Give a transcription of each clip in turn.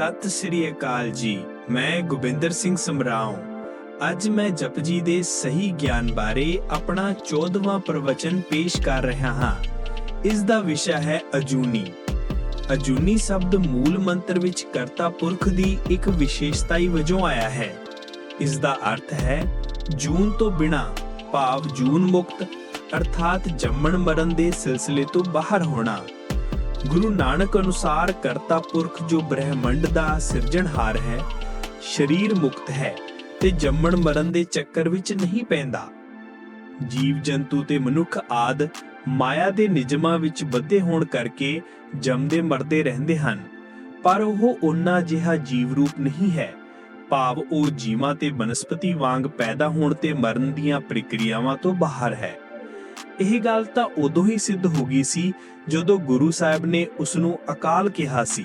ਸਤਿ ਸ੍ਰੀ ਅਕਾਲ ਜੀ, ਮੈਂ ਗੋਬਿੰਦਰ ਸਿੰਘ ਸਮਰਾਉ ਅੱਜ ਮੈਂ ਜਪਜੀ ਦੇ ਸਹੀ ਗਿਆਨ ਬਾਰੇ ਆਪਣਾ 14ਵਾਂ ਪ੍ਰਵਚਨ ਪੇਸ਼ ਕਰ ਰਿਹਾ ਹਾਂ। ਇਸ ਦਾ ਵਿਸ਼ਾ ਹੈ ਅਜੂਨੀ। ਅਜੂਨੀ ਸ਼ਬਦ ਮੂਲ ਮੰਤਰ ਵਿੱਚ ਕਰਤਾ ਪੁਰਖ ਦੀ ਇੱਕ ਵਿਸ਼ੇਸ਼ਤਾਈ ਵਜੋਂ ਆਇਆ ਹੈ। ਇਸ ਦਾ ਅਰਥ ਹੈ, ਜੂਨ ਤੋਂ ਬਿਨਾ ਭਾਵ ਜੂਨ ਮੁਕਤ, ਅਰਥਾਤ ਜੰਮਣ ਮਰਨ ਦੇ ਸਿਲਸਿਲੇ ਤੋਂ ਬਾਹਰ ਹੋਣਾ। ਗੁਰੂ ਨਾਨਕ ਅਨੁਸਾਰ ਕਰਤਾ ਪੁਰਖ ਜੋ ਬ੍ਰਹਿਮੰਡ ਦਾ ਸਿਰਜਣਹਾਰ ਹੈ, ਸਰੀਰ ਮੁਕਤ ਹੈ ਤੇ ਜੰਮਣ ਮਰਨ ਦੇ ਚੱਕਰ ਵਿੱਚ ਨਹੀਂ ਪੈਂਦਾ। ਜੀਵ ਜੰਤੂ ਤੇ ਮਨੁੱਖ ਆਦ ਮਾਇਆ ਦੇ ਨਿਯਮਾਂ ਵਿੱਚ ਬੱਧੇ ਹੋਣ ਕਰਕੇ ਜੰਮਦੇ ਮਰਦੇ ਰਹਿੰਦੇ ਹਨ, ਪਰ ਉਹ ਉਹਨਾਂ ਜਿਹਾ ਜੀਵ ਰੂਪ ਨਹੀਂ ਹੈ। ਭਾਵ ਉਹ ਜੀਵਾਂ ਤੇ ਬਨਸਪਤੀ ਵਾਂਗ ਪੈਦਾ ਹੋਣ ਤੇ ਮਰਨ ਦੀਆਂ ਪ੍ਰਕਿਰਿਆਵਾਂ ਤੋਂ ਬਾਹਰ ਹੈ। ਇਹ ਗੱਲ ਤਾਂ ਉਦੋਂ ਹੀ ਸਿੱਧ ਹੋ ਗਈ ਸੀ ਜਦੋਂ ਗੁਰੂ ਸਾਹਿਬ ਨੇ ਉਸ ਨੂੰ ਅਕਾਲ ਕਿਹਾ ਸੀ।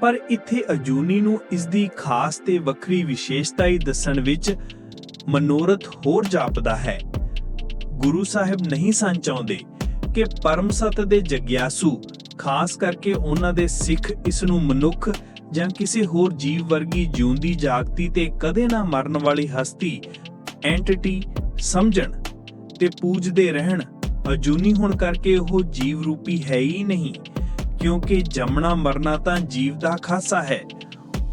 ਪਰ ਇੱਥੇ ਅਜੂਨੀ ਨੂੰ ਇਸ ਦੀ ਖਾਸ ਤੇ ਵੱਖਰੀ ਵਿਸ਼ੇਸ਼ਤਾ ਹੀ ਦੱਸਣ ਵਿੱਚ ਮਨੋਰਥ ਹੋਰ ਜਾਪਦਾ ਹੈ। ਗੁਰੂ ਸਾਹਿਬ ਨਹੀਂ ਸਨ ਚਾਹੁੰਦੇ ਕਿ ਪਰਮ ਸਤ ਦੇ ਜਗਿਆਸੂ, ਖਾਸ ਕਰਕੇ ਉਹਨਾਂ ਦੇ ਸਿੱਖ ਇਸ ਨੂੰ ਮਨੁੱਖ ਜਾਂ ਕਿਸੇ ਹੋਰ ਜੀਵ ਵਰਗੀ ਜਿਉਂਦੀ ਜਾਗਤੀ ਤੇ ਕਦੇ ਨਾ ਮਰਨ ਵਾਲੀ ਹਸਤੀ, ਐਂਟੀਟੀ ਸਮਝਣ ਤੇ ਪੂਜਦੇ ਰਹਿਣ ਅਜੂਨੀ ਹੋਣ ਕਰਕੇ ਉਹ ਜੀਵ ਰੂਪੀ ਹੈ ਹੀ ਨਹੀਂ, ਕਿਉਂਕਿ ਜੰਮਣਾ ਮਰਨਾ ਤਾਂ ਜੀਵ ਦਾ ਖਾਸਾ ਹੈ।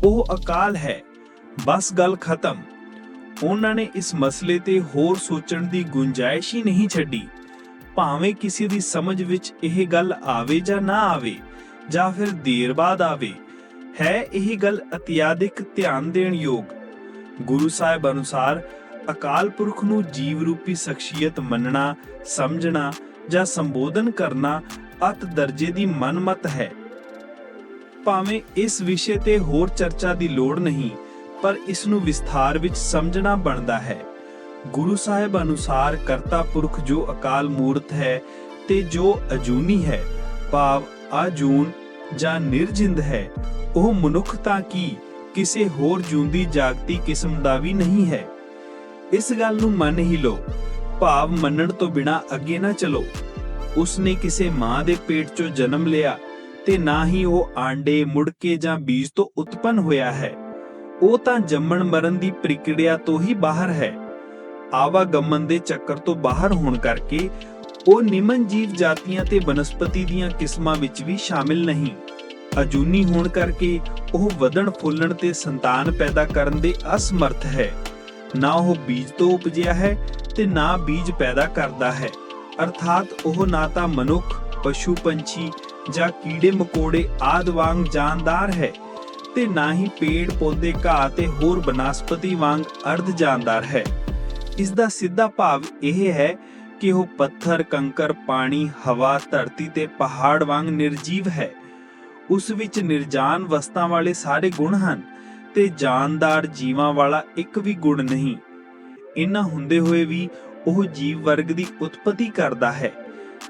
ਉਹ ਅਕਾਲ ਹੈ। ਬਸ ਗੱਲ ਖਤਮ। ਉਹਨਾਂ ਨੇ ਇਸ ਮਸਲੇ ਤੇ ਹੋਰ ਸੋਚਣ ਦੀ ਗੁੰਜਾਇਸ਼ ਹੀ ਨਹੀਂ ਛੱਡੀ। ਭਾਵੇਂ ਕਿਸੇ ਦੀ ਸਮਝ ਵਿੱਚ ਇਹ ਗੱਲ ਆਵੇ ਜਾਂ ਨਾ ਆਵੇ, ਜਾਂ ਫਿਰ ਦੇਰ ਬਾਅਦ ਆਵੇ, ਹੈ ਇਹ ਗੱਲ ਅਤਿਆਦਿਕ ਧਿਆਨ ਦੇਣ ਯੋਗ। ਗੁਰੂ ਸਾਹਿਬ ਅਨੁਸਾਰ ਅਕਾਲ ਪੁਰਖ ਨੂੰ ਜੀਵ ਰੂਪੀ ਸ਼ਖਸੀਅਤ ਮੰਨਣਾ, ਸਮਝਣਾ ਜਾਂ ਸੰਬੋਧਨ ਕਰਨਾ ਅਤ ਦਰਜੇ ਦੀ ਮਨਮਤ ਹੈ। ਭਾਵੇਂ ਇਸ ਵਿਸ਼ੇ ਤੇ ਹੋਰ ਚਰਚਾ ਦੀ ਲੋੜ ਨਹੀਂ, ਪਰ ਇਸ ਨੂੰ ਵਿਸਥਾਰ ਵਿੱਚ ਸਮਝਣਾ ਬਣਦਾ ਹੈ। ਗੁਰੂ ਸਾਹਿਬ ਅਨੁਸਾਰ ਕਰਤਾ ਪੁਰਖ ਜੋ ਅਕਾਲ ਮੂਰਤ ਹੈ ਤੇ ਜੋ ਅਜੂਨੀ ਹੈ, ਭਾਵ ਅਜੂਨ ਜਾਂ ਨਿਰਜਿੰਦ ਹੈ, ਉਹ ਮਨੁੱਖ ਤਾਂ ਕੀ ਕਿਸੇ ਹੋਰ ਜੂੰਦੀ ਜਾਗਤੀ ਕਿਸਮ ਦਾ ਵੀ ਨਹੀਂ ਹੈ। ਇਸ ਗੱਲ ਨੂੰ ਮੰਨ ਹੀ ਲਓ। ਭਾਵ ਮੰਨਣ ਤੋਂ ਬਿਨਾ ਅੱਗੇ ਨਾ ਚਲੋ। ਉਸਨੇ ਕਿਸੇ ਮਾਂ ਦੇ ਪੇਟ ਚੋਂ ਜਨਮ ਲਿਆ ਤੇ ਨਾ ਹੀ ਉਹ ਆਂਡੇ, ਮੁੜਕੇ ਜਾਂ ਬੀਜ ਤੋਂ ਉਤਪੰਨ ਹੋਇਆ ਹੈ। ਉਹ ਤਾਂ ਜੰਮਣ ਮਰਨ ਦੀ ਪ੍ਰਕਿਰਿਆ ਤੋਂ ਹੀ ਬਾਹਰ ਹੈ। ਆਵਾਗਮਨ ਦੇ ਚੱਕਰ ਤੋਂ ਬਾਹਰ ਹੋਣ ਕਰਕੇ ਉਹ ਨਿਮਨ ਜੀਵ ਜਾਤੀਆਂ ਤੇ ਬਨਸਪਤੀ ਦੀਆਂ ਕਿਸਮਾਂ ਵਿੱਚ ਵੀ ਸ਼ਾਮਿਲ ਨਹੀਂ। ਅਜੂਨੀ ਹੋਣ ਕਰਕੇ ਉਹ ਵਧਣ ਫੁੱਲਣ ਤੇ ਸੰਤਾਨ ਪੈਦਾ ਕਰਨ ਦੇ ਅਸਮਰਥ ਹੈ। ਨਾ ਉਹ ਬੀਜ ਤੋਂ ਉਪਜਿਆ ਹੈ ਤੇ ਨਾ ਬੀਜ ਪੈਦਾ ਕਰਦਾ ਹੈ। ਅਰਥਾਤ ਉਹ ਨਾ ਤਾਂ ਮਨੁੱਖ, ਪਸ਼ੂ ਪੰਛੀ ਜਾਂ ਕੀੜੇ ਮਕੋੜੇ ਆਦ ਵਾਂਗ ਜਾਨਦਾਰ ਹੈ ਤੇ ਨਾ ਹੀ ਪੇੜ, ਪੌਦੇ, ਘਾਹ ਤੇ ਹੋਰ ਬਨਸਪਤੀ ਵਾਂਗ ਅਰਧ ਜਾਨਦਾਰ ਹੈ। ਇਸ ਦਾ ਸਿੱਧਾ ਭਾਵ ਇਹ ਹੈ ਕਿ ਉਹ ਪੱਥਰ, ਕੰਕਰ, ਪਾਣੀ, ਹਵਾ, ਧਰਤੀ ਤੇ ਪਹਾੜ ਵਾਂਗ ਨਿਰਜੀਵ ਹੈ। ਉਸ ਵਿੱਚ ਨਿਰਜਾਨ ਵਸਤਾਂ ਵਾਲੇ ਸਾਰੇ ਗੁਣ ਹਨ। ਤੇ ਜਾਨਦਾਰ ਜੀਵਾਂ ਵਾਲਾ ਇੱਕ ਵੀ ਗੁਣ ਨਹੀਂ। ਇਨ੍ਹਾਂ ਹੁੰਦੇ ਹੋਏ ਵੀ ਉਹ ਜੀਵ ਵਰਗ ਦੀ ਉਤਪਤੀ ਕਰਦਾ ਹੈ।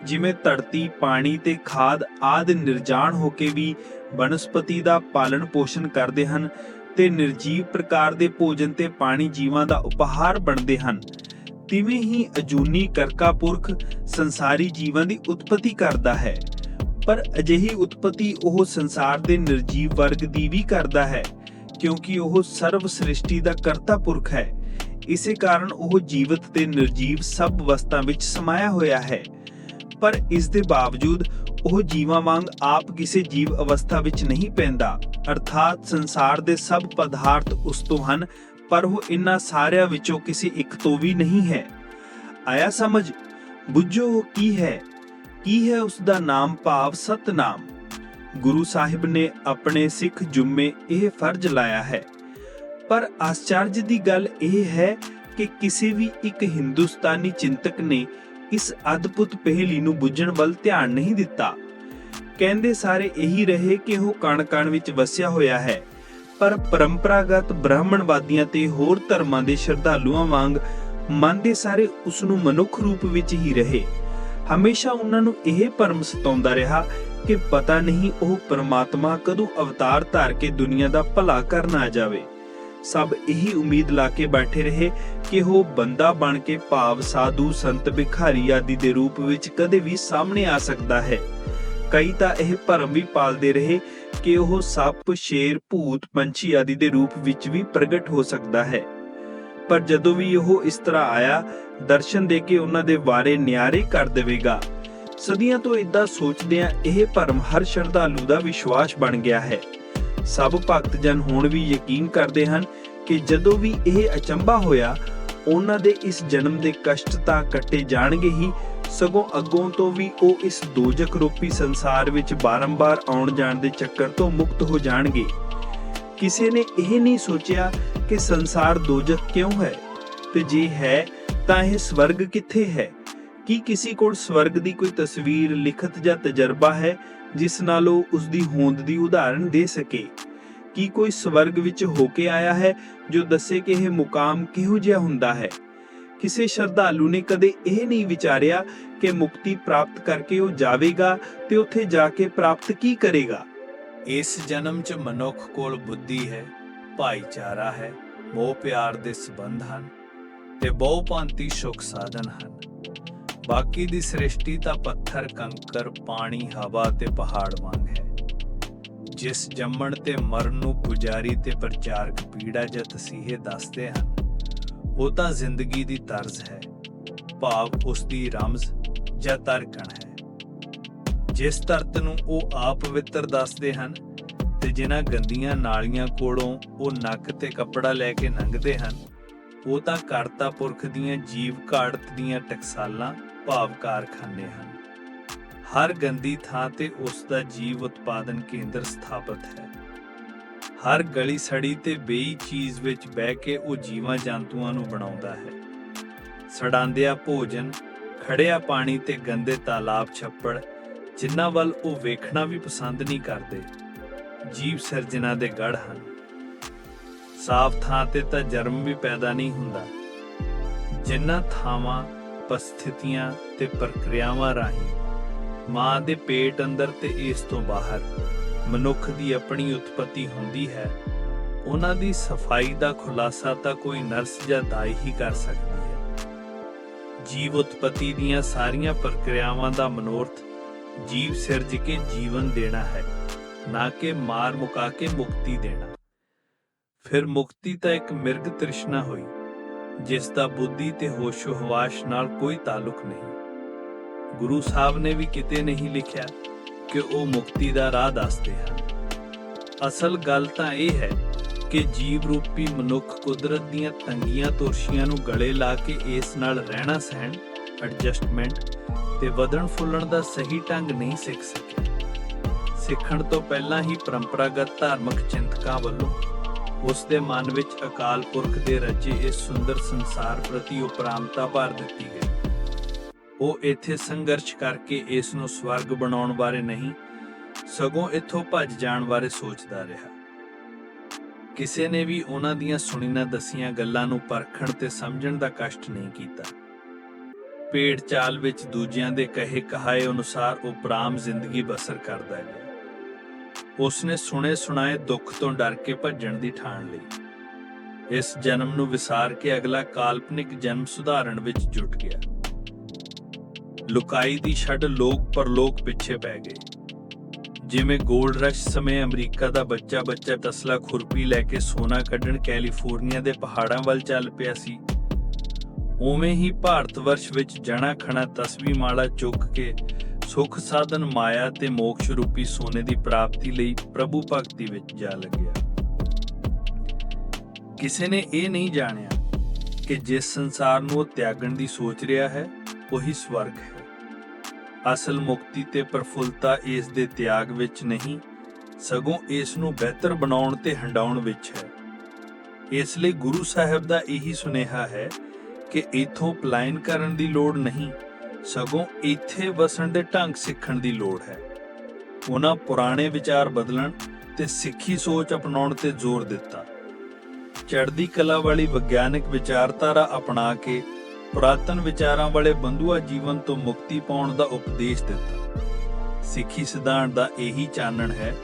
ਜਿਵੇਂ ਧਰਤੀ, ਪਾਣੀ ਤੇ ਖਾਦ ਆਦਿ ਨਿਰਜਾਨ ਹੋ ਕੇ ਵੀ ਬਨਸਪਤੀ ਦਾ ਪਾਲਣ ਪੋਸ਼ਣ ਕਰਦੇ ਹਨ ਤੇ ਨਿਰਜੀਵ ਪ੍ਰਕਾਰ ਦੇ ਭੋਜਨ ਤੇ ਪਾਣੀ ਜੀਵਾਂ ਦਾ ਉਪਹਾਰ ਬਣਦੇ ਹਨ। ਤਿਵੇਂ ਹੀ ਅਜੂਨੀ ਕਰਕਾ ਪੁਰਖ ਸੰਸਾਰੀ ਜੀਵਾਂ ਦੀ ਉਤਪਤੀ ਕਰਦਾ ਹੈ। ਪਰ ਅਜਿਹੀ ਉਤਪਤੀ ਉਹ ਸੰਸਾਰ ਦੇ ਨਿਰਜੀਵ ਵਰਗ ਦੀ ਵੀ ਕਰਦਾ ਹੈ। ਕਿਉਂਕਿ ਉਹ ਸਰਵ ਸ੍ਰਿਸ਼ਟੀ ਦਾ ਕਰਤਾ ਪੁਰਖ ਹੈ। ਇਸੇ ਕਾਰਨ ਉਹ ਜੀਵਤ ਤੇ ਨਿਰਜੀਵ ਸਭ ਵਸਤਾਂ ਵਿੱਚ ਸਮਾਇਆ ਹੋਇਆ ਹੈ। ਪਰ ਇਸ ਦੇ ਬਾਵਜੂਦ ਉਹ ਜੀਵਾਂ ਵਾਂਗ ਆਪ ਕਿਸੇ ਜੀਵ ਅਵਸਥਾ ਵਿੱਚ ਨਹੀਂ ਪੈਂਦਾ। ਅਰਥਾਤ ਸੰਸਾਰ ਦੇ ਸਭ ਪਦਾਰਥ ਉਸ ਤੋਂ ਹਨ, ਪਰ ਉਹ ਇਨ੍ਹਾਂ ਸਾਰਿਆਂ ਵਿੱਚੋਂ ਕਿਸੇ ਇੱਕ ਤੋਂ ਵੀ ਨਹੀਂ ਹੈ। ਆਇਆ ਸਮਝ? ਬੁੱਝੋ ਉਹ ਕੀ ਹੈ? ਕੀ ਹੈ ਉਸ ਦਾ ਨਾਮ ਭਾਵ ਸਤਨਾਮ? ਗੁਰੂ ਸਾਹਿਬ ਨੇ ਆਪਣੇ ਸਿੱਖ ਜੁਮੇ ਇਹ ਫਰਜ਼ ਲਾਇਆ ਹੈ। ਪਰ ਆਸ਼ਚਰਜ ਦੀ ਗੱਲ ਇਹ ਹੈ ਕਿ ਕਿਸੇ ਵੀ ਇੱਕ ਹਿੰਦੁਸਤਾਨੀ ਚਿੰਤਕ ਨੇ ਇਸ ਅਦਭੁਤ ਪਹਿਲੀ ਨੂੰ ਬੁੱਝਣ ਵੱਲ ਧਿਆਨ ਨਹੀਂ ਦਿੱਤਾ। ਕਹਿੰਦੇ ਸਾਰੇ ਇਹੀ ਰਹੇ ਕਿ ਉਹ ਕਣ-ਕਣ ਵਿੱਚ ਵਸਿਆ ਹੋਇਆ ਹੈ, ਪਰ ਪਰੰਪਰਾਗਤ ਬ੍ਰਾਹਮਣਵਾਦੀਆਂ ਤੇ ਹੋਰ ਧਰਮਾਂ ਦੇ ਸ਼ਰਧਾਲੂਆਂ ਵਾਂਗ ਮੰਨਦੇ ਸਾਰੇ ਉਸ ਨੂੰ ਮਨੁੱਖ ਰੂਪ ਵਿੱਚ ਹੀ ਰਹੇ। ਹਮੇਸ਼ਾ ਉਹਨਾਂ ਨੂੰ ਇਹ ਭਰਮ ਸਤਾਉਂਦਾ ਰਿਹਾ ਕਿ ਪਤਾ ਨਹੀਂ ਉਹ ਪਰਮਾਤਮਾ ਕਦੋਂ ਅਵਤਾਰ ਧਾਰ ਕੇ ਦੁਨੀਆ ਦਾ ਭਲਾ ਕਰਨ ਆ ਜਾਵੇ। ਸਭ ਇਹੀ ਉਮੀਦ ਲਾ ਕੇ ਬੈਠੇ ਰਹੇ ਕਿ ਉਹ ਬੰਦਾ ਬਣ ਕੇ ਭਾਵ, ਸਾਧੂ, ਸੰਤ, ਭਿਖਾਰੀ ਆਦਿ ਦੇ ਰੂਪ ਵਿੱਚ ਕਦੇ ਵੀ ਸਾਹਮਣੇ ਆ ਸਕਦਾ ਹੈ। ਕਈ ਤਾਂ ਇਹ ਭਰਮ ਵੀ ਪਾਲਦੇ ਰਹੇ ਕਿ ਉਹ ਸੱਪ, ਸ਼ੇਰ, ਭੂਤ, ਪੰਛੀ ਆਦਿ ਦੇ ਰੂਪ ਵਿੱਚ ਵੀ ਪ੍ਰਗਟ ਹੋ ਸਕਦਾ ਹੈ। ਪਰ ਜਦੋਂ ਵੀ ਉਹ ਇਸ ਤਰ੍ਹਾਂ ਆਇਆ, ਦਰਸ਼ਨ ਦੇ ਕੇ ਉਹਨਾਂ ਦੇ ਬਾਰੇ ਨਿਆਰੇ ਕਰ ਦੇਵੇਗਾ। ਸਦੀਆਂ ਤੋਂ ਇਦਾਂ ਸੋਚਦਿਆਂ ਇਹ ਭਰਮ ਹਰ ਸ਼ਰਧਾਲੂ ਦਾ ਵਿਸ਼ਵਾਸ ਬਣ ਗਿਆ ਹੈ। ਸਭ ਭਗਤ ਜਨ ਹੁਣ ਵੀ ਯਕੀਨ ਕਰਦੇ ਹਨ ਕਿ ਜਦੋਂ ਵੀ ਇਹ ਅਚੰਭਾ ਹੋਇਆ, ਉਹਨਾਂ ਦੇ ਇਸ ਜਨਮ ਦੇ ਕਸ਼ਟ ਤਾਂ ਕੱਟੇ ਜਾਣਗੇ ਹੀ, ਸਗੋਂ ਅੱਗੋਂ ਤੋਂ ਵੀ ਉਹ ਇਸ ਦੋਜਕ ਰੂਪੀ ਸੰਸਾਰ ਵਿੱਚ ਬਾਰੰਬਾਰ ਆਉਣ ਜਾਣ ਦੇ ਚੱਕਰ ਤੋਂ ਮੁਕਤ ਹੋ ਜਾਣਗੇ। ਕਿਸੇ ਨੇ ਇਹ ਨਹੀਂ ਸੋਚਿਆ ਕਿ ਸੰਸਾਰ ਦੋਜਕ ਕਿਉਂ ਹੈ? ਤੇ ਜੇ ਹੈ, ਤਾਂ ਇਹ ਸਵਰਗ ਕਿੱਥੇ ਹੈ? ਕੀ ਕਿਸੇ ਕੋਲ ਸਵਰਗ ਦੀ ਕੋਈ ਤਸਵੀਰ, ਲਿਖਤ ਜਾਂ ਤਜਰਬਾ ਹੈ, ਜਿਸ ਨਾਲ ਉਹ ਉਸ ਦੀ ਹੋਂਦ ਦੀ ਉਦਾਹਰਣ ਦੇ ਸਕੇ? ਕੀ ਕੋਈ ਸਵਰਗ ਵਿੱਚ ਹੋ ਕੇ ਆਇਆ ਹੈ, ਜੋ ਦੱਸੇ ਕਿ ਇਹ ਮੁਕਾਮ ਕਿਹੋ ਜਿਹਾ ਹੁੰਦਾ ਹੈ? ਕਿਸੇ ਸ਼ਰਧਾਲੂ ਨੇ ਕਦੇ ਇਹ ਨਹੀਂ ਵਿਚਾਰਿਆ ਕਿ ਮੁਕਤੀ ਪ੍ਰਾਪਤ ਕਰਕੇ ਉਹ ਜਾਵੇਗਾ ਤੇ ਉੱਥੇ ਜਾ ਕੇ ਪ੍ਰਾਪਤ ਕੀ ਕਰੇਗਾ? ਇਸ ਜਨਮ 'ਚ ਮਨੁੱਖ ਕੋਲ ਬੁੱਧੀ ਹੈ, ਭਾਈਚਾਰਾ ਹੈ, ਮੋਹ ਪਿਆਰ ਦੇ ਸਬੰਧ ਹਨ ਤੇ ਬਹੁਭਾਂਤੀ ਸੁਖ ਸਾਧਨ ਹਨ। ਬਾਕੀ ਦੀ ਸ੍ਰਿਸ਼ਟੀ ਤਾਂ ਪੱਥਰ, ਕੰਕਰ, ਪਾਣੀ, ਹਵਾ ਤੇ ਪਹਾੜ ਵਾਂਗ ਹੈ। ਜਿਸ ਜੰਮਣ ਤੇ ਮਰਨ ਨੂੰ ਪੁਜਾਰੀ ਤੇ ਪ੍ਰਚਾਰਕ ਪੀੜਾ ਜਾਂ ਤਸੀਹੇ ਦੱਸਦੇ ਹਨ, ਉਹ ਤਾਂ ਜ਼ਿੰਦਗੀ ਦੀ ਤਰਜ਼ ਹੈ। ਭਾਵ ਉਸ ਦੀ ਰਮਜ਼ ਜਾਂ ਤਰਕਣ ਹੈ। ਜਿਸ ਤਰਤ ਨੂੰ ਉਹ ਆਪ ਪਵਿੱਤਰ ਦੱਸਦੇ ਹਨ ਤੇ ਜਿਨ੍ਹਾਂ ਗੰਦੀਆਂ ਨਾਲੀਆਂ ਕੋਲੋਂ ਉਹ ਨੱਕ ਤੇ ਕੱਪੜਾ ਲੈ ਕੇ ਲੰਘਦੇ ਹਨ, ਉਹ ਤਾਂ ਕਰਤਾ ਪੁਰਖ ਦੀਆਂ ਜੀਵ ਘਾੜਤ ਦੀਆਂ ਟਕਸਾਲਾਂ ਭਾਵ ਕਾਰਖਾਨੇ ਹਨ। ਹਰ ਗੰਦੀ ਥਾਂ ਤੇ ਉਸ ਦਾ ਜੀਵ ਉਤਪਾਦਨ ਕੇਂਦਰ ਸਥਾਪਿਤ ਹੈ। ਹਰ ਗਲੀ ਸੜੀ ਤੇ ਬੇਈ ਚੀਜ਼ ਵਿੱਚ ਬਹਿ ਕੇ ਉਹ ਜੀਵਾਂ ਜੰਤੂਆਂ ਨੂੰ ਬਣਾਉਂਦਾ ਹੈ। ਸੜਾਂਦਿਆ ਭੋਜਨ, ਖੜਿਆ ਪਾਣੀ ਤੇ ਗੰਦੇ ਤਾਲਾਬ ਛੱਪੜ, ਜਿਨ੍ਹਾਂ ਵੱਲ ਉਹ ਵੇਖਣਾ ਵੀ ਪਸੰਦ ਨਹੀਂ ਕਰਦੇ, ਜੀਵ ਸਿਰਜਣਾ ਦੇ ਗੜ ਹਨ। ਸਾਫ਼ ਥਾਂ ਤੇ ਤਾਂ ਜਰਮ ਵੀ ਪੈਦਾ ਨਹੀਂ ਹੁੰਦਾ। ਜਿਨ੍ਹਾਂ ਥਾਵਾਂ ਪਸਥਿਤੀਆਂ ਤੇ ਪ੍ਰਕਿਰਿਆਵਾਂ ਰਾਹੀਂ ਮਾਂ ਦੇ ਪੇਟ ਅੰਦਰ ਤੇ ਇਸ ਤੋਂ ਬਾਹਰ ਮਨੁੱਖ ਦੀ ਆਪਣੀ ਉਤਪਤੀ ਹੁੰਦੀ ਹੈ, ਉਹਨਾਂ ਦੀ ਸਫ਼ਾਈ ਦਾ ਖੁਲਾਸਾ ਤਾਂ ਕੋਈ ਨਰਸ ਜਾਂ ਦਾਈ ਹੀ ਕਰ ਸਕਦੀ ਹੈ। ਜੀਵ ਉਤਪਤੀ ਦੀਆਂ ਸਾਰੀਆਂ ਪ੍ਰਕਿਰਿਆਵਾਂ ਦਾ ਮਨੋਰਥ ਜੀਵ ਸਿਰਜ ਕੇ ਜੀਵਨ ਦੇਣਾ ਹੈ, ਨਾ ਕਿ ਮਾਰ ਮੁਕਾ ਕੇ ਮੁਕਤੀ ਦੇਣਾ। ਫਿਰ ਮੁਕਤੀ ਤਾਂ ਇੱਕ ਮਿਰਗ ਤ੍ਰਿਸ਼ਨਾ ਹੋਈ। ਜਿਸ ਦਾ ਬੁੱਧੀ ਤੇ ਹੋਸ਼ੋ ਹਵਾਸ਼ ਨਾਲ ਕੋਈ ਤਾਲੁਕ ਨਹੀਂ। ਗੁਰੂ ਸਾਹਿਬ ਨੇ ਵੀ ਕਿਤੇ ਨਹੀਂ ਲਿਖਿਆ ਕਿ ਉਹ ਮੁਕਤੀ ਦਾ ਰਾਹ ਦੱਸਦੇ ਹਨ। ਅਸਲ ਗੱਲ ਤਾਂ ਇਹ ਹੈ ਕਿ ਜੀਵ ਰੂਪੀ ਮਨੁੱਖ ਕੁਦਰਤ ਦੀਆਂ ਤੰਗੀਆਂ ਤੋਸ਼ੀਆਂ ਨੂੰ ਗਲੇ ਲਾ ਕੇ ਇਸ ਨਾਲ ਰਹਿਣਾ ਸਹਿਣ ਐਡਜਸਟਮੈਂਟ ਤੇ ਵਧਣ ਫੁੱਲਣ ਦਾ ਸਹੀ ਢੰਗ ਨਹੀਂ ਸਿੱਖ ਸਕਿਆ। ਸਿੱਖਣ ਤੋਂ ਪਹਿਲਾਂ ਹੀ ਪਰੰਪਰਾਗਤ ਧਾਰਮਿਕ ਚਿੰਤਕਾਂ ਵੱਲੋਂ ਉਸ ਦੇ ਮਨ ਵਿੱਚ ਅਕਾਲ ਪੁਰਖ ਦੇ ਰਚੇ ਇਸ ਸੁੰਦਰ ਸੰਸਾਰ ਪ੍ਰਤੀ ਉਪਰਾਮਤਾ ਭਰ ਦਿੱਤੀ ਗਈ। ਉਹ ਇੱਥੇ ਸੰਘਰਸ਼ ਕਰਕੇ ਇਸ ਨੂੰ ਸਵਰਗ ਬਣਾਉਣ ਬਾਰੇ ਨਹੀਂ, ਸਗੋਂ ਇੱਥੋਂ ਭੱਜ ਜਾਣ ਬਾਰੇ ਸੋਚਦਾ ਰਿਹਾ। ਕਿਸੇ ਨੇ ਵੀ ਉਹਨਾਂ ਦੀਆਂ ਸੁਣੀਆਂ ਦਸੀਆਂ ਗੱਲਾਂ ਨੂੰ ਪਰਖਣ ਤੇ ਸਮਝਣ ਦਾ ਕਸ਼ਟ ਨਹੀਂ ਕੀਤਾ। ਪੇੜ ਚਾਲ ਵਿੱਚ ਦੂਜਿਆਂ ਦੇ ਕਹੇ ਕਹਾਏ ਅਨੁਸਾਰ ਉਹ ਪ੍ਰਾਮ ਜ਼ਿੰਦਗੀ ਬਸਰ ਕਰਦਾ ਗਿਆ ਉਸਨੇ ਸੁਣੇ ਸੁਣਾਏ ਦੁੱਖ ਤੋਂ ਡਰ ਕੇ ਭੱਜਣ ਦੀ ਠਾਣ ਲਈ। ਇਸ ਜਨਮ ਨੂੰ ਵਿਸਾਰ ਕੇ ਅਗਲਾ ਕਾਲਪਨਿਕ ਜਨਮ ਸੁਧਾਰਨ ਵਿੱਚ ਜੁਟ ਗਿਆ। ਲੁਕਾਈ ਦੀ ਛੱਡ ਲੋਕ ਪਰਲੋਕ ਪਿੱਛੇ ਪੈ ਗਏ। ਜਿਵੇਂ ਗੋਲਡ ਰਸ਼ ਸਮੇਂ ਅਮਰੀਕਾ ਦਾ ਬੱਚਾ ਬੱਚਾ ਤਸਲਾ ਖੁਰਪੀ ਲੈ ਕੇ ਸੋਨਾ ਕੱਢਣ ਕੈਲੀਫੋਰਨੀਆ ਦੇ ਪਹਾੜਾਂ ਵੱਲ ਚੱਲ ਪਿਆ ਸੀ, ਉਵੇਂ ਹੀ ਭਾਰਤ ਵਰਸ਼ ਵਿੱਚ ਜਣਾ ਖਣਾ ਤਸਵੀ ਮਾਲਾ ਚੁੱਕ ਕੇ ਸੁਖ ਸਾਧਨ ਮਾਇਆ ਤੇ ਮੋਕਸ਼ ਰੂਪੀ ਸੋਨੇ ਦੀ ਪ੍ਰਾਪਤੀ ਲਈ ਪ੍ਰਭੂ ਭਗਤੀ ਵਿੱਚ ਜਾ ਲੱਗਿਆ। ਕਿਸੇ ਨੇ ਇਹ ਨਹੀਂ ਜਾਣਿਆ ਕਿ ਜਿਸ ਸੰਸਾਰ ਨੂੰ ਉਹ ਤਿਆਗਣ ਦੀ ਸੋਚ ਰਿਹਾ ਹੈ, ਉਹੀ ਸਵਰਗ ਹੈ। ਅਸਲ ਮੁਕਤੀ ਤੇ ਪ੍ਰਫੁੱਲਤਾ ਇਸ ਦੇ ਤਿਆਗ ਵਿੱਚ ਨਹੀਂ, ਸਗੋਂ ਇਸ ਨੂੰ ਬਿਹਤਰ ਬਣਾਉਣ ਤੇ ਹੰਡਾਉਣ ਵਿੱਚ ਹੈ। ਇਸ ਲਈ ਗੁਰੂ ਸਾਹਿਬ ਦਾ ਇਹੀ ਸੁਨੇਹਾ ਹੈ ਕਿ ਇਥੋਂ ਪਲਾਇਨ ਕਰਨ ਦੀ ਲੋੜ ਨਹੀਂ ਸਗੋਂ ਇੱਥੇ ਵਸਣ ਦੇ ਢੰਗ ਸਿੱਖਣ ਦੀ ਲੋੜ ਹੈ। ਉਹਨਾਂ ਪੁਰਾਣੇ ਵਿਚਾਰ ਬਦਲਣ ਤੇ ਸਿੱਖੀ ਸੋਚ ਅਪਣਾਉਣ ਤੇ ਜ਼ੋਰ ਦਿੱਤਾ। ਚੜ੍ਹਦੀ ਕਲਾ ਵਾਲੀ ਵਿਗਿਆਨਕ ਵਿਚਾਰਧਾਰਾ ਅਪਣਾ ਕੇ ਪੁਰਾਤਨ ਵਿਚਾਰਾਂ ਵਾਲੇ ਬੰਧੂਆ ਜੀਵਨ ਤੋਂ ਮੁਕਤੀ ਪਾਉਣ ਦਾ ਉਪਦੇਸ਼ ਦਿੱਤਾ। ਸਿੱਖੀ ਸਿਧਾਂਤ ਦਾ ਇਹੀ ਚਾਨਣ ਹੈ,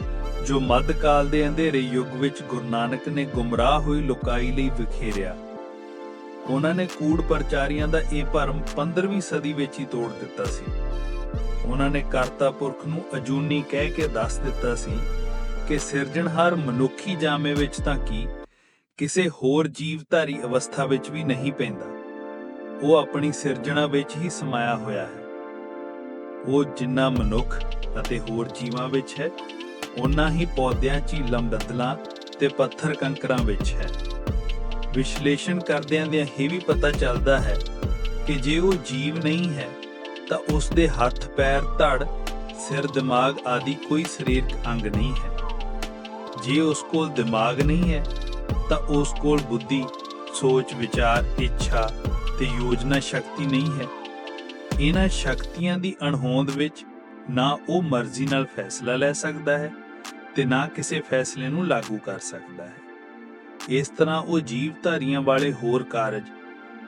ਜੋ ਮੱਧਕਾਲ ਦੇ ਅੰਧੇਰੇ ਯੁੱਗ ਵਿੱਚ ਗੁਰੂ ਨਾਨਕ ਨੇ ਗੁੰਮਰਾਹ ਹੋਈ ਲੋਕਾਈ ਲਈ ਵਿਖੇਰਿਆ। ਉਹਨਾਂ ਨੇ ਕੂੜ ਪ੍ਰਚਾਰੀਆਂ ਦਾ ਇਹ ਭਰਮ 15ਵੀਂ ਸਦੀ ਵਿੱਚ ਹੀ ਤੋੜ ਦਿੱਤਾ ਸੀ। ਉਹਨਾਂ ਨੇ ਕਰਤਾ ਪੁਰਖ ਨੂੰ ਅਜੂਨੀ ਕਹਿ ਕੇ ਦੱਸ ਦਿੱਤਾ ਸੀ ਕਿ ਸਿਰਜਣਹਾਰ ਮਨੁੱਖੀ ਜਾਮੇ ਵਿੱਚ ਤਾਂ ਕੀ, ਕਿਸੇ ਹੋਰ ਜੀਵਧਾਰੀ ਅਵਸਥਾ ਵਿੱਚ ਵੀ ਨਹੀਂ ਪੈਂਦਾ। ਉਹ ਆਪਣੀ ਸਿਰਜਣਾ ਵਿੱਚ ਹੀ ਸਮਾਇਆ ਹੋਇਆ ਹੈ। ਉਹ ਜਿੰਨਾ ਮਨੁੱਖ ਅਤੇ ਹੋਰ ਜੀਵਾਂ ਵਿੱਚ ਹੈ ਉਨਾ ਹੀ ਪੌਦਿਆਂ, ਝੀਲਾਂ ਬੱਦਲਾਂ ਤੇ ਪੱਥਰ ਕੰਕਰਾਂ ਵਿੱਚ ਹੈ। ਵਿਸ਼ਲੇਸ਼ਣ ਕਰਦਿਆਂ ਦੇ ਇਹ ਵੀ ਪਤਾ ਚੱਲਦਾ ਹੈ ਕਿ ਜੇ ਉਹ ਜੀਵ ਨਹੀਂ ਹੈ, ਤਾਂ ਉਸ ਦੇ ਹੱਥ, ਪੈਰ, ਧੜ, ਸਿਰ, ਦਿਮਾਗ ਆਦਿ ਕੋਈ ਸਰੀਰਕ ਅੰਗ ਨਹੀਂ ਹੈ। ਜੇ ਉਸ ਕੋਲ ਦਿਮਾਗ ਨਹੀਂ ਹੈ, ਤਾਂ ਉਸ ਕੋਲ ਬੁੱਧੀ, ਸੋਚ, ਵਿਚਾਰ, ਇੱਛਾ ਤੇ ਯੋਜਨਾ ਸ਼ਕਤੀ ਨਹੀਂ ਹੈ। ਇਹਨਾਂ ਸ਼ਕਤੀਆਂ ਦੀ ਅਣਹੋਂਦ ਵਿੱਚ ਨਾ ਉਹ ਮਰਜ਼ੀ ਨਾਲ ਫੈਸਲਾ ਲੈ ਸਕਦਾ ਹੈ ਤੇ ਨਾ ਕਿਸੇ ਫੈਸਲੇ ਨੂੰ ਲਾਗੂ ਕਰ ਸਕਦਾ ਹੈ। ਇਸ ਤਰ੍ਹਾਂ ਉਹ ਜੀਵਧਾਰੀਆਂ ਵਾਲੇ ਹੋਰ ਕਾਰਜ,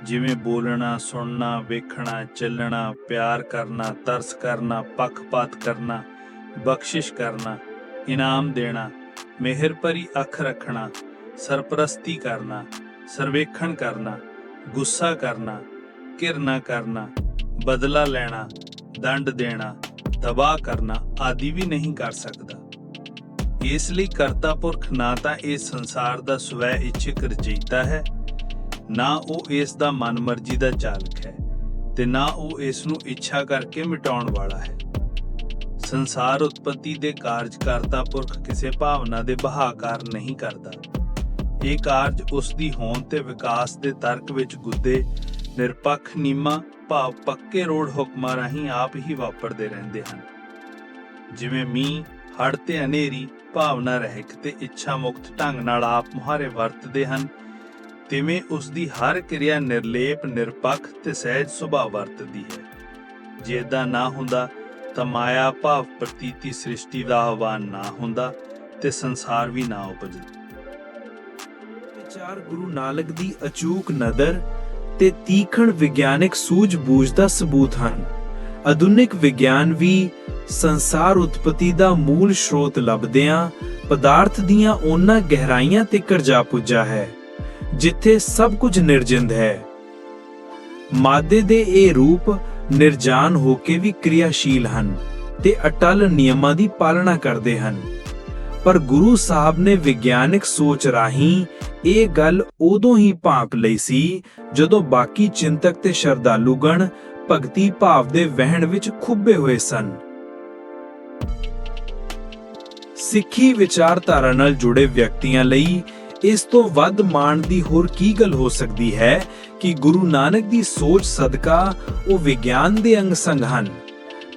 ਜਿਵੇਂ ਬੋਲਣਾ, ਸੁਣਨਾ, ਵੇਖਣਾ, ਚੱਲਣਾ, ਪਿਆਰ ਕਰਨਾ, ਤਰਸ ਕਰਨਾ, ਪੱਖਪਾਤ ਕਰਨਾ, ਬਖਸ਼ਿਸ਼ ਕਰਨਾ, ਇਨਾਮ ਦੇਣਾ, ਮਿਹਰ ਭਰੀ ਅੱਖ ਰੱਖਣਾ, ਸਰਪ੍ਰਸਤੀ ਕਰਨਾ, ਸਰਵੇਖਣ ਕਰਨਾ, ਗੁੱਸਾ ਕਰਨਾ ਕਿਰਨਾ ਕਰਨਾ, ਬਦਲਾ ਲੈਣਾ, ਦੰਡ ਦੇਣਾ, ਤਬਾਹ ਕਰਨਾ ਆਦਿ ਵੀ ਨਹੀਂ ਕਰ ਸਕਦਾ। ਇਸ ਲਈ ਕਰਤਾ ਪੁਰਖ ਨਾ ਤਾਂ ਇਸ ਸੰਸਾਰ ਦਾ ਸਵੈ ਇੱਛਿਕ ਰਚయిਤਾ ਹੈ, ਨਾ ਉਹ ਇਸ ਦਾ ਮਨਮਰਜ਼ੀ ਦਾ ਚਾਲਕ ਹੈ ਤੇ ਨਾ ਉਹ ਇਸ ਨੂੰ ਇੱਛਾ ਕਰਕੇ ਮਿਟਾਉਣ ਵਾਲਾ ਹੈ। ਸੰਸਾਰ ਉਤਪਤੀ ਦੇ ਕਾਰਜ ਕਰਤਾ ਪੁਰਖ ਕਿਸੇ ਭਾਵਨਾ ਦੇ ਬਹਾਕਾਰ ਨਹੀਂ ਕਰਦਾ। ਇਹ ਕਾਰਜ ਉਸ ਦੀ ਹੋਂਦ ਤੇ ਵਿਕਾਸ ਦੇ ਤਰਕ ਵਿੱਚ ਗੁੱਦੇ, ਨਿਰਪੱਖ ਨੀਮਾ, ਭਾਵ ਪੱਕੇ ਰੋਡ ਹੁਕਮਾਂ ਰਾਹੀਂ ਆਪ ਹੀ ਵਾਪਰਦੇ ਰਹਿੰਦੇ ਹਨ। ਜਿਵੇਂ ਮੀਂਹ, ਹੜ੍ਹ ਤੇ ਹਨੇਰੀ ਭਾਵਨਾ ਰਹਿਤ ਤੇ ਇੱਛਾ ਮੁਕਤ ਢੰਗ ਨਾਲ ਆਪ ਮੁਹਾਰੇ ਵਰਤਦੇ ਹਨ। ਤਿਵੇਂ ਉਸ ਦੀ ਹਰ ਕਿਰਿਆ ਨਿਰਲੇਪ, ਨਿਰਪੱਖ ਤੇ ਸਹਿਜ ਸੁਭਾਅ ਵਰਤਦੀ ਹੈ। ਜੇ ਏਦਾਂ ਨਾ ਹੁੰਦਾ, ਤਾਂ ਮਾਇਆ ਭਾਵ ਪ੍ਰਤੀਤੀ ਸ੍ਰਿਸ਼ਟੀ ਦਾ ਆਹਵਾਨ ਨਾ ਹੁੰਦਾ ਤੇ ਸੰਸਾਰ ਵੀ ਨਾ ਉਪਜਦਾ ਵਿਚਾਰ ਗੁਰੂ ਨਾਨਕ ਦੀ ਅਚੂਕ ਨਦਰ ਤੇ ਤੀਖਣ ਵਿਗਿਆਨਕ ਸੂਝ-ਬੂਝ ਦਾ ਸਬੂਤ ਹਨ। ਆਧੁਨਿਕ ਵਿਗਿਆਨ ਵੀ ਸੰਸਾਰ ਉਤਪਤੀ ਦਾ ਮੂਲ ਸਰੋਤ ਲੱਭਦਿਆਂ ਪਦਾਰਥ ਦੀਆਂ ਉਹਨਾਂ ਗਹਿਰਾਈਆਂ ਤੇ ਜਾ ਪੁੱਜਾ ਹੈ, ਜਿੱਥੇ ਸਭ ਕੁਝ ਨਿਰਜਿੰਦ ਹੈ। ਮਾਦੇ ਦੇ ਇਹ ਰੂਪ ਨਿਰਜਾਨ ਹੋ ਕੇ ਵੀ ਕਿਰਿਆਸ਼ੀਲ ਹਨ ਤੇ ਅਟਲ ਨਿਯਮਾਂ ਦੀ ਪਾਲਣਾ ਕਰਦੇ ਹਨ। ਪਰ ਗੁਰੂ ਸਾਹਿਬ ਨੇ ਵਿਗਿਆਨਕ ਸੋਚ ਰਾਹੀਂ ਇਹ ਗੱਲ ਉਦੋਂ ਹੀ ਭਾਂਪ ਲਈ ਸੀ ਜਦੋਂ ਬਾਕੀ ਚਿੰਤਕ ਤੇ ਸ਼ਰਧਾਲੂ ਗਣ ਭਗਤੀ ਭਾਵ ਦੇ ਵਹਿਣ ਵਿੱਚ ਖੁੱਬੇ ਹੋਏ ਸਨ। ਸਿੱਖੀ ਵਿਚਾਰਧਾਰਾ ਨਾਲ ਜੁੜੇ ਵਿਅਕਤੀਆਂ ਲਈ ਇਸ ਤੋਂ ਵੱਧ ਮਾਣ ਦੀ ਹੋਰ ਕੀ ਗੱਲ ਹੋ ਸਕਦੀ ਹੈ ਕਿ ਗੁਰੂ ਨਾਨਕ ਦੀ ਸੋਚ ਸਦਕਾ ਉਹ ਵਿਗਿਆਨ ਦੇ ਅੰਗ ਸੰਗ ਹਨ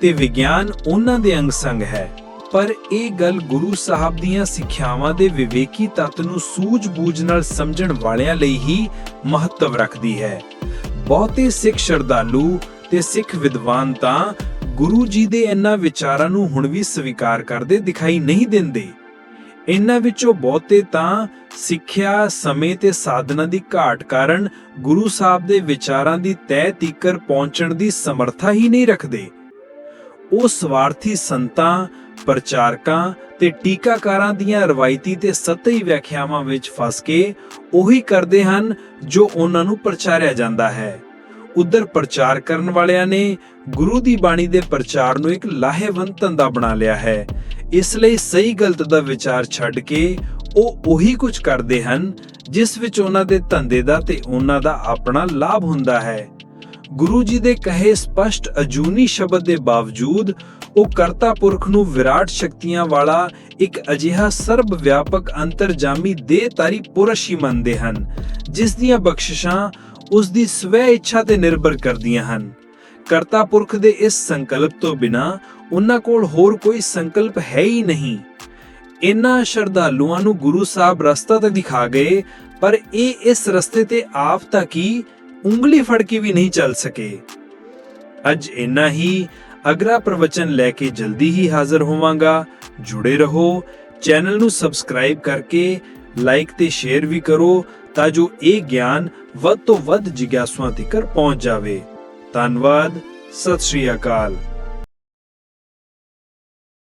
ਤੇ ਵਿਗਿਆਨ ਉਹਨਾਂ ਦੇ ਅੰਗ ਸੰਗ ਹੈ। ਪਰ ਇਹ ਗੱਲ ਗੁਰੂ ਸਾਹਿਬ ਦੀਆਂ ਸਿੱਖਿਆਵਾਂ ਦੇ ਵਿਵੇਕੀ ਤੱਤ ਨੂੰ ਸੂਝ-ਬੂਝ ਨਾਲ ਸਮਝਣ ਵਾਲਿਆਂ ਲਈ ਹੀ ਮਹੱਤਵ ਰੱਖਦੀ ਹੈ। ਬਹੁਤੇ ਸਿੱਖ ਸ਼ਰਧਾਲੂ ਤੇ ਸਿੱਖ ਵਿਦਵਾਨ ਤਾਂ ਗੁਰੂ ਜੀ ਦੇ ਇਹਨਾਂ ਵਿਚਾਰਾਂ ਨੂੰ ਹੁਣ ਵੀ ਸਵੀਕਾਰ ਕਰਦੇ ਦਿਖਾਈ ਨਹੀਂ ਦਿੰਦੇ। ਇਹਨਾਂ ਵਿੱਚੋਂ ਬਹੁਤੇ ਤਾਂ ਸਿੱਖਿਆ ਸਮੇਂ ਤੇ ਸਾਧਨਾ ਦੀ ਘਾਟ ਕਾਰਨ ਗੁਰੂ ਸਾਹਿਬ ਦੇ ਵਿਚਾਰਾਂ ਦੀ ਤਹਿ ਤੀਕਰ ਪਹੁੰਚਣ ਦੀ ਸਮਰੱਥਾ ਹੀ ਨਹੀਂ ਰੱਖਦੇ। ਉਹ ਸਵਾਰਥੀ ਸੰਤਾਂ, ਪ੍ਰਚਾਰਕਾਂ ਤੇ ਟੀਕਾਕਾਰਾਂ ਦੀਆਂ ਰਵਾਇਤੀ ਤੇ ਸਤਹੀ ਵਿਆਖਿਆਵਾਂ ਵਿੱਚ ਫਸ ਕੇ ਉਹੀ ਕਰਦੇ ਹਨ ਜੋ ਉਹਨਾਂ ਨੂੰ ਪ੍ਰਚਾਰਿਆ ਜਾਂਦਾ ਹੈ। ਉਧਰ ਪ੍ਰਚਾਰ ਕਰਨ ਵਾਲਿਆਂ ਨੇ ਗੁਰੂ ਦੀ ਬਾਣੀ ਦੇ ਪ੍ਰਚਾਰ ਨੂੰ ਇੱਕ ਲਾਹੇਵੰਦ ਧੰਦਾ ਬਣਾ ਲਿਆ ਹੈ। ਇਸ ਲਈ ਸਹੀ ਗਲਤ ਦਾ ਵਿਚਾਰ ਛੱਡ ਕੇ ਉਹ ਉਹੀ ਕੁਝ ਕਰਦੇ ਹਨ, ਜਿਸ ਵਿੱਚ ਉਹਨਾਂ ਦੇ ਧੰਦੇ ਦਾ ਤੇ ਉਹਨਾਂ ਦਾ ਆਪਣਾ ਲਾਭ ਹੁੰਦਾ ਹੈ। ਗੁਰੂ ਜੀ ਦੇ ਕਹੇ ਸਪਸ਼ਟ ਅਜੂਨੀ ਸ਼ਬਦ ਦੇ ਬਾਵਜੂਦ ਉਹ ਕਰਤਾ ਪੁਰਖ ਨੂੰ ਵਿਰਾਟ ਸ਼ਕਤੀਆਂ ਵਾਲਾ ਇੱਕ ਅਜਿਹਾ ਸਰਬ ਵਿਆਪਕ ਅੰਤਰਜਾਮੀ ਦੇਹਧਾਰੀ ਪੁਰਸ਼ ਹੀ ਮੰਨਦੇ ਹਨ, ਜਿਸ ਦੀਆਂ ਬਖਸ਼ਿਸ਼ਾਂ ਉਸ ਦੀ ਸਵੈ ਇੱਛਾ ਤੇ ਨਿਰਭਰ ਕਰਦੀਆਂ ਹਨ। ਕਰਤਾ ਪੁਰਖ ਦੇ ਇਸ ਸੰਕਲਪ ਤੋਂ ਬਿਨਾ ਉਹਨਾਂ ਕੋਲ ਹੋਰ ਕੋਈ ਸੰਕਲਪ ਹੈ ਹੀ ਨਹੀਂ। ਇਨ੍ਹਾਂ ਸ਼ਰਧਾਲੂਆਂ ਨੂੰ ਗੁਰੂ ਸਾਹਿਬ ਰਸਤਾ ਤਾਂ ਦਿਖਾ ਗਏ, ਪਰ ਇਹ ਇਸ ਰਸਤੇ ਤੇ ਆਪ ਤੱਕ ਹੀ ਉਂਗਲੀ ਫੜ ਕੇ ਵੀ ਨਹੀਂ ਚੱਲ ਸਕੇ। ਅੱਜ ਇੰਨਾ ਹੀ ਅਗਲਾ ਪ੍ਰਵਚਨ ਲੈ ਕੇ ਜਲਦੀ ਹੀ ਹਾਜ਼ਰ ਹੋਵਾਂਗਾ। ਜੁੜੇ ਰਹੋ, ਚੈਨਲ ਨੂੰ ਸਬਸਕ੍ਰਾਈਬ ਕਰਕੇ ਲਾਈਕ ਤੇ ਸ਼ੇਅਰ ਵੀ ਕਰੋ ਤਾਂ ਜੋ ਇਹ ਗਿਆਨ ਵੱਧ ਤੋਂ ਵੱਧ ਜਿਗਿਆਸੂਆਂ ਤੱਕ ਪਹੁੰਚ ਜਾਵੇ। ਧੰਨਵਾਦ। ਸਤਿ ਸ਼੍ਰੀ ਅਕਾਲ।